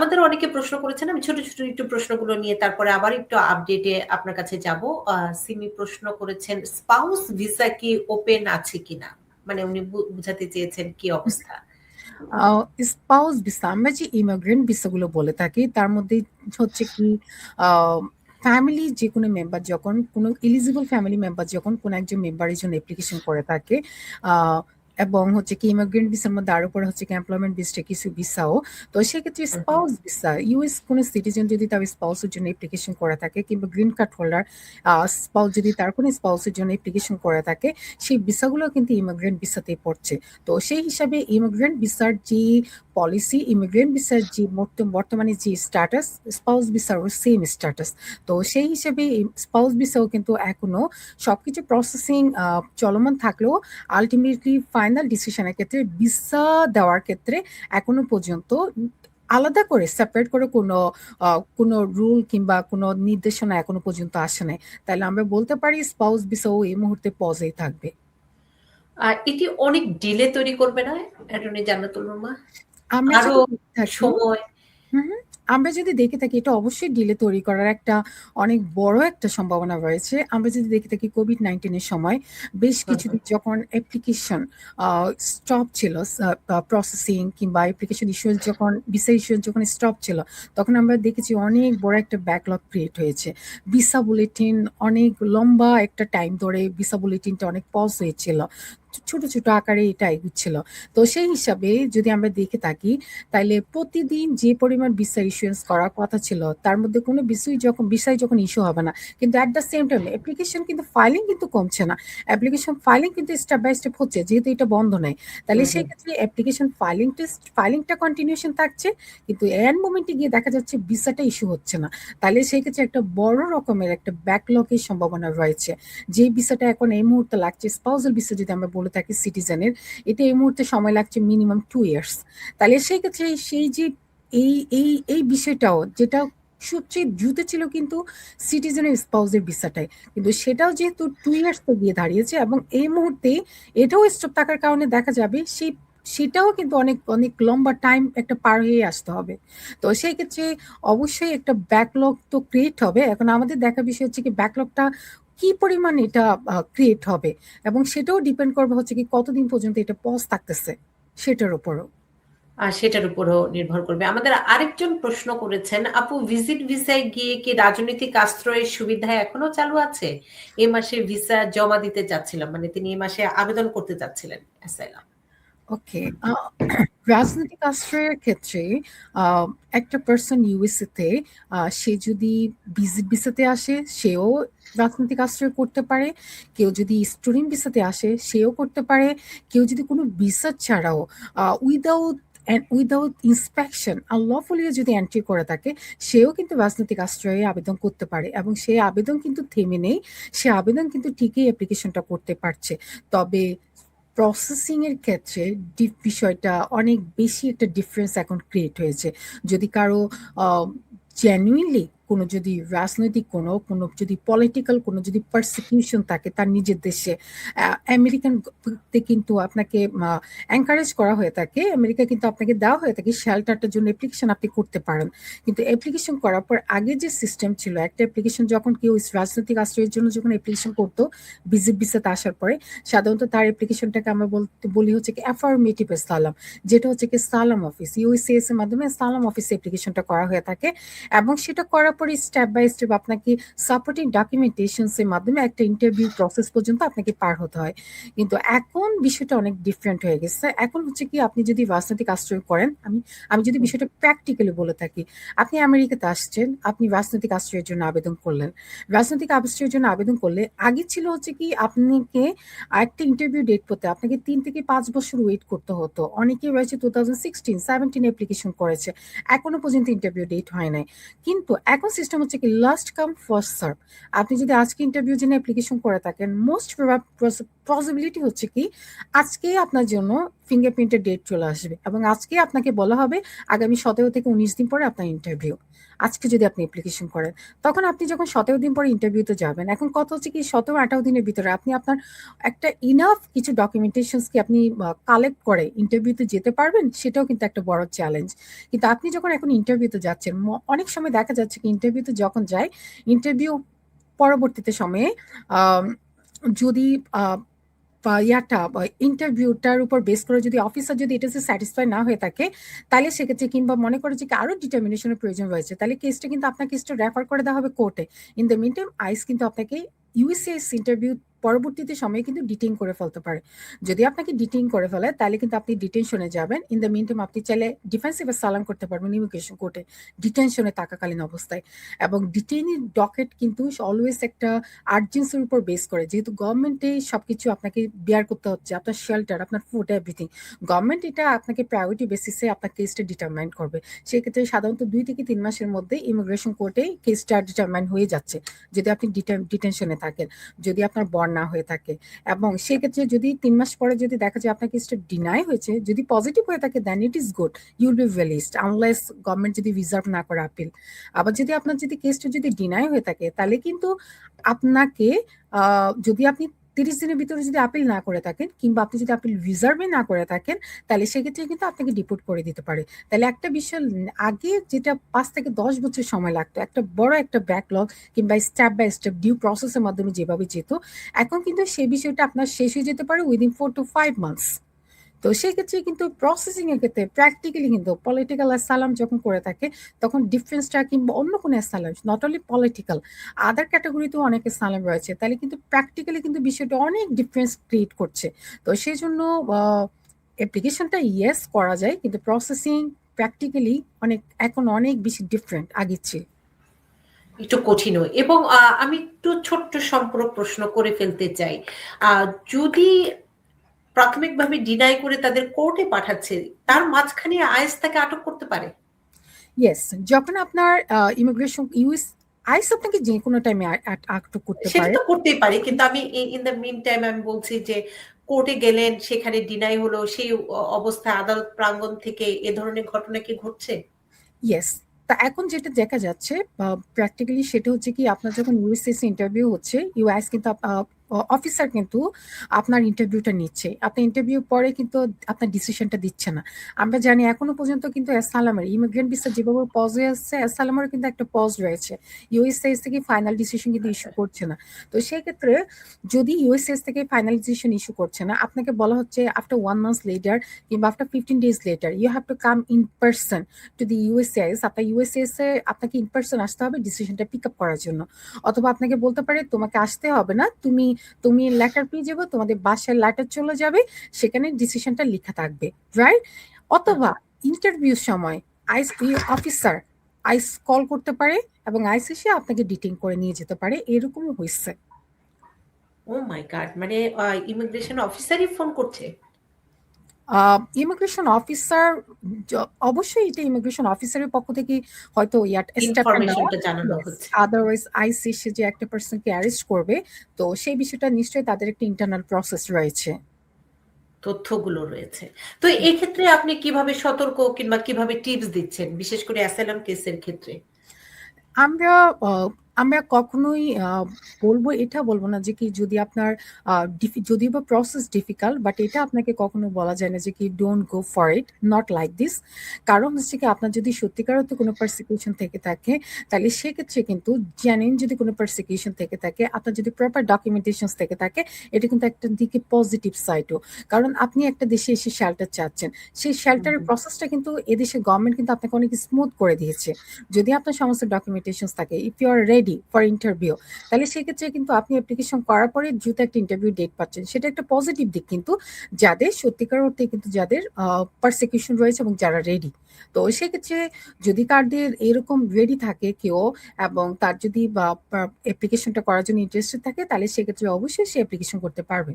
আমাদের অনেকে প্রশ্ন করেছেন, আমি ছোট ছোট একটু প্রশ্নগুলো নিয়ে তারপরে আবার একটু আপডেটে আপনার কাছে যাব। সিমি প্রশ্ন করেছেন স্পাউস ভিসা কি ওপেন আছে কিনা? মানে উনি বুঝাতে চেয়েছেন কি অবস্থা? স্পাউস ভিসা আমরা যে ইমিগ্রেন্ট ভিসাগুলো বলে থাকি, তার মধ্যে হচ্ছে কি ফ্যামিলি যে কোনো মেম্বার যখন কোনো এলিজিবল ফ্যামিলি মেম্বার যখন কোনো একজন মেম্বারের জন্য অ্যাপ্লিকেশন করে থাকে এবং হচ্ছে কি ইমিগ্রেন্ট ভিসার মধ্যে আরও পরে হচ্ছে কি এমপ্লয়মেন্ট ভিসা কিছু ভিসাও তো সেক্ষেত্রে স্পাউস ভিসা ইউএস কোন সিটিজেন যদি তার স্পাউসের জন্য অ্যাপ্লিকেশন করে থাকে কিংবা গ্রিন কার্ড হোল্ডার স্পাউস যদি তার কোনো স্পাউসের জন্য অ্যাপ্লিকেশন করে থাকে সেই ভিসাগুলো কিন্তু ইমিগ্রেন্ট ভিসাতেই পড়ছে। তো সেই হিসাবে ইমিগ্রেন্ট ভিসার যে পলিসি ইমিগ্রেন্ট ভিসার যে বর্তমানে যে স্ট্যাটাস স্পাউস ভিসারও সেম স্ট্যাটাস তো সেই হিসেবে স্পাউস ভিসাও কিন্তু এখনও সবকিছু প্রসেসিং চলমান থাকলেও আলটিমেটলি ফাইনাল ডিসিশনের ক্ষেত্রে ভিসা দেওয়ার ক্ষেত্রে এখনও পর্যন্ত আলাদা করে সেপারেট করে কোনো কোনো রুল কিংবা কোনো নির্দেশনা এখনও পর্যন্ত আসে নাই। তাহলে আমরা বলতে পারি স্পাউস ভিসাও এই মুহূর্তে পজেই থাকবে। আর এটি অনেক ডিলে তৈরি করবে না অ্যাটর্নি জান্নাতুল রহমান আমরা আরও সময় আমরা যদি দেখে থাকি এটা অবশ্যই ডিলে তৈরি করার একটা অনেক বড় একটা সম্ভাবনা রয়েছে। আমরা যদি দেখে থাকি কোভিড নাইন্টিনের সময় বেশ কিছুদিন যখন অ্যাপ্লিকেশন স্টপ ছিল প্রসেসিং কিংবা অ্যাপ্লিকেশন ইস্যুস যখন ভিসা ইস্যুস যখন স্টপ ছিল তখন আমরা দেখেছি অনেক বড় একটা ব্যাকলগ ক্রিয়েট হয়েছে। ভিসা বুলেটিন অনেক লম্বা একটা টাইম ধরে ভিসা বুলেটিনটা অনেক পজ হয়েছিল। ছোট ছোট আকারে এটা এগুচ্ছিল তো সেই হিসাবে যদি আমরা দেখে থাকি তাহলে প্রতিদিন যে পরিমাণ ভিসা ইস্যুয়েন্স করার কথা ছিল তার মধ্যে কোনো বিষয় যখন বিষয় যখন ইস্যু হবে না। কিন্তু at the same time application কিন্তু ফাইলিং কিন্তু কমছে না। অ্যাপ্লিকেশন ফাইলিং কিন্তু স্টেপ বাই স্টেপ হচ্ছে যেহেতু এটা বন্ধ নেই। তাহলে সেই ক্ষেত্রে অ্যাপ্লিকেশন ফাইলিং টেস্ট ফাইলিংটা কন্টিনিউশন থাকছে কিন্তু এন মোমেন্টে গিয়ে দেখা যাচ্ছে ভিসাটা ইস্যু হচ্ছে না। তাহলে সেই ক্ষেত্রে একটা বড় রকমের একটা ব্যাকলগের সম্ভাবনা রয়েছে। যে ভিসাটা এখন এই মুহূর্তে লাগছে স্পাউজাল ভিসা যদি আমরা বলে থাকি সিটিজেনের এটা এই মুহূর্তে সময় লাগছে মিনিমাম টু ইয়ার্স তাহলে সেই ক্ষেত্রে সেই যে এই এই এই বিষয়টাও যেটা সবচেয়ে দ্রুত ছিল কিন্তু সিটিজেনের স্পাউজের ভিসাটাই। কিন্তু সেটাও যেহেতু টু ইয়ার্স তো গিয়ে দাঁড়িয়েছে এবং এই মুহূর্তে এটাও স্টপ থাকার কারণে দেখা যাবে সেই, সেটাও কিন্তু অনেক অনেক লম্বা টাইম একটা পার হয়ে আসতে হবে। তো সেই ক্ষেত্রে অবশ্যই একটা ব্যাকলগ তো ক্রিয়েট হবে। এখন আমাদের দেখা বিষয় হচ্ছে কি ব্যাকলগটা কি পরিমাণ এটা ক্রিয়েট হবে? এবং সেটাও ডিপেন্ড করবে হচ্ছে কি কতদিন পর্যন্ত এটা পজ থাকতেছে সেটার উপরও। সেটার উপরও নির্ভর করবে। আমাদের আরেকজন প্রশ্ন করেছেন, আপু ভিজিট ভিসায় গিয়ে কি রাজনৈতিক আশ্রয়ের সুবিধা এখনও চালু আছে? এ মাসে ভিসা জমা দিতে চাচ্ছিলাম মানে তিনি এ মাসে আবেদন করতে চাচ্ছিলেন অ্যাসাইলাম ওকে রাজনৈতিক আশ্রয়ের ক্ষেত্রে একটা পার্সন ইউএসএতে সে যদি ভিসাতে আসে, সেও রাজনৈতিক আশ্রয় করতে পারে। কেউ যদি স্টুডেন্ট ভিসাতে আসে, সেও করতে পারে। কেউ যদি কোনো ভিসা ছাড়াও উইদাউট উইদাউট ইন্সপেকশন আনলফুলিও যদি এন্ট্রি করে থাকে, সেও কিন্তু রাজনৈতিক আশ্রয়ে আবেদন করতে পারে এবং সেই আবেদন কিন্তু থেমে নেই। সে আবেদন কিন্তু ঠিকই অ্যাপ্লিকেশনটা করতে পারছে। তবে প্রসেসিং ক্ষেত্রে ক্ষেত্রে বিষয়টা অনেক বেশি একটা ডিফারেন্স এখন ক্রিয়েট হয়েছে। যদি কারও জেনুইনলি কোনো যদি রাজনৈতিক কোনো কোনো যদি পলিটিক্যাল কোনো যদি পারসিকিউশন থাকে তার নিজের দেশে আমেরিকান কিন্তু আপনাকে এনকারেজ করা হয়ে থাকে আমেরিকা কিন্তু আপনাকে দেওয়া হয়ে থাকে শেল্টারটার জন্য অ্যাপ্লিকেশন আপনি করতে পারেন। কিন্তু অ্যাপ্লিকেশন করার পর আগে যে সিস্টেম ছিল, একটা অ্যাপ্লিকেশন যখন কেউ রাজনৈতিক আশ্রয়ের জন্য যখন অ্যাপ্লিকেশন করতো বিজিট বিসাতে আসার পরে, সাধারণত তার অ্যাপ্লিকেশনটাকে আমরা বলতে, বলি হচ্ছে কি অ্যাফার্মেটিভ সালাম, যেটা হচ্ছে কি সালাম অফিস ইউএসিএস এর মাধ্যমে সালাম অফিসে অ্যাপ্লিকেশনটা করা হয়ে থাকে এবং সেটা করার পরে স্টেপ বাই স্টেপ আপনাকে সাপোর্টিং ডকুমেন্টেশনস এর মাধ্যমে একটা ইন্টারভিউ প্রসেস পর্যন্ত আপনাকে পার হতে হয়। কিন্তু এখন বিষয়টা অনেক ডিফারেন্ট হয়ে গেছে। এখন হচ্ছে কি আপনি যদি রাজনৈতিক আশ্রয় করেন আমি আমি যদি বিষয়টা প্র্যাকটিক্যালি বলে থাকি আপনি আমেরিকাতে আসছেন আপনি রাজনৈতিক আশ্রয়ের জন্য আবেদন করলেন। রাজনৈতিক আশ্রয়ের জন্য আবেদন করলে আগে ছিল হচ্ছে কি আপনাকে একটা ইন্টারভিউ ডেট করতে আপনাকে তিন থেকে পাঁচ বছর ওয়েট করতে হতো। অনেকে রয়েছে two thousand sixteen seventeen application করেছে। এখনও পর্যন্ত ইন্টারভিউ ডেট হয় নাই। কিন্তু এখন সিস্টেম হচ্ছে কি লাস্ট কাম ফার্স্ট সার্ভ আপনি যদি আজকে ইন্টারভিউ জন্য অ্যাপ্লিকেশন করে থাকেন মোস্ট পসিবিলিটি হচ্ছে কি আজকেই আপনার জন্য ফিঙ্গারপ্রিন্টের ডেট চলে আসবে এবং আজকে আপনাকে বলা হবে আগামী সতেরো থেকে উনিশ দিন পরে আপনার ইন্টারভিউ আজকে যদি আপনি অ্যাপ্লিকেশন করেন, তখন আপনি যখন সতেরো দিন পরে ইন্টারভিউতে যাবেন, এখন কত হচ্ছে কি সতেরো আঠারো দিনের ভিতরে আপনি আপনার একটা ইনাফ কিছু ডকুমেন্টেশনস কি আপনি কালেক্ট করে ইন্টারভিউতে যেতে পারবেন, সেটাও কিন্তু একটা বড় চ্যালেঞ্জ কিন্তু আপনি যখন এখন ইন্টারভিউতে যাচ্ছেন অনেক সময় দেখা যাচ্ছে কি ইন্টারভিউতে যখন যায় ইন্টারভিউ পরবর্তীতে সময়ে যদি ইয়াটা ইন্টারভিউটার উপর বেস করে যদি অফিসার যদি এটা স্যাটিসফাই না হয়ে থাকে, তাহলে সেক্ষেত্রে কিংবা মনে করে যে কি আরও ডিটারমিনেশনের প্রয়োজন রয়েছে, তাহলে কেসটা কিন্তু আপনার কেসটা রেফার করে দেওয়া হবে কোর্টে ইন দ্য মিন টাইম আইস কিন্তু আপনাকে ইউসিএস ইন্টারভিউ পরবর্তীতে সময়ে কিন্তু ডিটেইন করে ফেলতে পারে। যদি আপনাকে ডিটেইন করে ফেলে, তাহলে কিন্তু আপনি ডিটেনশনে যাবেন। ইন দ্য মিন টাইম আপনি চাইলে ডিফেন্সিভ সালাম করতে পারবেন ইমিগ্রেশন কোর্টে ডিটেনশনে থাকাকালীন অবস্থায়। এবং ডিটেইনি ডকেট কিন্তু অলওয়েজ একটা আর্জেন্সির উপর বেস করে। যেহেতু গভর্নমেন্টে সবকিছু আপনাকে বিয়ার করতে হচ্ছে, আপনার শেল্টার আপনার ফুড এভরিথিং গভর্নমেন্ট এটা আপনাকে প্রায়োরিটি বেসিসে আপনার কেসটা ডিটারমাইন করবে। সেক্ষেত্রে সাধারণত দুই থেকে তিন মাসের মধ্যে ইমিগ্রেশন কোর্টে কেসটা ডিটারমাইন হয়ে যাচ্ছে, যদি আপনি ডিটেনশনে থাকেন। যদি আপনার বর না হয়ে থাকে। এবং সেক্ষেত্রে যদি তিন মাস পরে যদি দেখা যায় আপনার কেসটা ডিনাই হয়েছে, যদি পজিটিভ হয়ে থাকে then it is good you'll be released unless government যদি রিজার্ভ না করে আপিল আবার যদি আপনার যদি কেসটা যদি ডিনাই হয়ে থাকে, তাহলে কিন্তু আপনাকে যদি আপনি তিরিশ দিনের ভিতরে যদি আপিল না করে থাকেন কিংবা আপনি যদি আপিল রিজার্ভে না করে থাকেন, তাহলে সেক্ষেত্রে কিন্তু আপনাকে ডিপোর্ট করে দিতে পারে। তাহলে একটা বিষয় আগে যেটা পাঁচ থেকে দশ বছর সময় লাগতো, একটা বড় একটা ব্যাকলগ কিংবা স্টেপ বাই স্টেপ ডিউ প্রসেসের মাধ্যমে যেভাবে যেত, এখন কিন্তু সেই বিষয়টা আপনার শেষ হয়ে যেতে পারে within four to five months তো সেক্ষেত্রে কিন্তু প্রসেসিং এর ক্ষেত্রে প্র্যাকটিক্যালি কিন্তু পলিটিক্যাল অ্যাসালাম যখন করে থাকে, তখন ডিফারেন্সটা কিংবা অন্য কোনো asylum not only political other ক্যাটাগরিতেও অনেক অ্যাসালাম রয়েছে। তাহলে কিন্তু প্র্যাকটিক্যালি কিন্তু বিষয়টা অনেক ডিফারেন্স ক্রিয়েট করছে। তো সেই জন্য অ্যাপ্লিকেশনটা ইয়েস করা যায়, কিন্তু প্রসেসিং প্র্যাকটিক্যালি অনেক, এখন অনেক বেশি ডিফারেন্ট আগের চেয়ে একটু কঠিনও। এবং আমি একটু ছোট্ট সম্পর্ক প্রশ্ন করে ফেলতে চাই। যদি প্রাথমিকভাবে ডিনাই করে তাদের কোর্টে পাঠাচ্ছে তার মাঝখানে আইএস তাকে আটক করতে পারে। ইয়েস যখন আপনার ইমিগ্রেশন ইউএস আইস আপনাকে যে কোনো টাইমে আটক করতে সেটা পারে। তো করতেই পারি কিন্তু আমি ইন দ্য মিন টাইম আমি বলছি যে কোর্টে গেলেন সেখানে ডিনাই হলো সেই অবস্থায় আদালত প্রাঙ্গণ থেকে এ ধরনের ঘটনা কি ঘটছে? ইয়েস তা এখন যেটা দেখা যাচ্ছে প্র্যাকটিক্যালি সেটা হচ্ছে কি আপনার যখন ইউএসএসসি ইন্টারভিউ হচ্ছে ইউএস কিন্তু অফিসার কিন্তু আপনার ইন্টারভিউটা নিচ্ছে। আপনার ইন্টারভিউ পরে কিন্তু আপনার ডিসিশনটা দিচ্ছে না। আমরা জানি এখনও পর্যন্ত কিন্তু অ্যাসালামের ইমিগ্রেন্ট ভিসা যেভাবে পজ হয়ে আসছে অ্যাসালামের কিন্তু একটা পজ রয়েছে। ইউএসএস থেকে ফাইনাল ডিসিশন কিন্তু ইস্যু করছে না। তো সেক্ষেত্রে যদি ইউএসএস থেকে ফাইনাল ডিসিশন ইস্যু করছে না, আপনাকে বলা হচ্ছে আফটার ওয়ান মান্থ লেটার কিংবা after fifteen days later you have to come in person to the USCIS আপনার ইউএসএস এ আপনাকে ইন পার্সন আসতে হবে ডিসিশনটা পিক আপ করার জন্য। অথবা আপনাকে বলতে পারে, তোমাকে আসতে হবে না, তুমি তুমি লেটার পেয়ে যাব, তোমাদের বাসায় লেটার চলে যাবে, সেখানে ডিসিশনটা লেখা থাকবে রাইট অথবা ইন্টারভিউ সময় আইস অফিসার আইস কল করতে পারে এবং আইস এসে আপনাকে ডিটেন করে নিয়ে যেতে পারে এরকম হয়েছে। ও মাই গড মানে ইমিগ্রেশন অফিসারই ফোন করছে? ইমিগ্রেশন অফিসার অবশ্যই এটা ইমিগ্রেশন অফিসারের পক্ষ থেকে হয়তো আদারওয়াইজ আইসি সে যে একটা পার্সনকে অ্যারেস্ট করবে তো সেই বিষয়টা নিশ্চয়ই তাদের একটা ইন্টারনাল প্রসেস রয়েছে। তথ্যগুলো রয়েছে। তো এই ক্ষেত্রে আপনি কীভাবে সতর্ক কিংবা কীভাবে টিপস দিচ্ছেন বিশেষ করে অ্যাসাইলাম কেসের ক্ষেত্রে? আমরা আমরা কখনোই আহ, বলব এটা বলব না যে কি যদি আপনার যদিও বা প্রসেস ডিফিকাল্ট বাট এটা আপনাকে কখনো বলা যায় না যে কি don't go for it not like this কারণ হচ্ছে কি আপনার যদি সত্যিকার অর্থে কোনো পারসিকিউশন থেকে থাকে তাহলে সেক্ষেত্রে কিন্তু জানেন যদি কোনো পার্সিকিউশন থেকে থাকে আপনার যদি প্রপার ডকুমেন্টেশন থেকে থাকে এটা কিন্তু একটা দিকে পজিটিভ সাইডও কারণ আপনি একটা দেশে এসে শেল্টার চাচ্ছেন সেই শেল্টারের। প্রসেসটা কিন্তু এদেশের গভর্নমেন্ট কিন্তু আপনাকে অনেক স্মুথ করে দিয়েছে। যদি আপনার সমস্ত ডকুমেন্টেশন থাকে if you are ready for interview তাহলে সেক্ষেত্রে কিন্তু আপনি অ্যাপ্লিকেশন করার পরে দ্রুত একটা ইন্টারভিউ ডেট পাচ্ছেন। সেটা একটা পজিটিভ দিক কিন্তু, যাদের সত্যিকার অর্থে কিন্তু যাদের পারসিকিউশন রয়েছে এবং যারা রেডি তো সেক্ষেত্রে যদি কারদের এরকম রেডি থাকে কেউ এবং তার যদি অ্যাপ্লিকেশনটা করার জন্য ইন্টারেস্টেড থাকে, তাহলে সেক্ষেত্রে অবশ্যই সে অ্যাপ্লিকেশন করতে পারবে।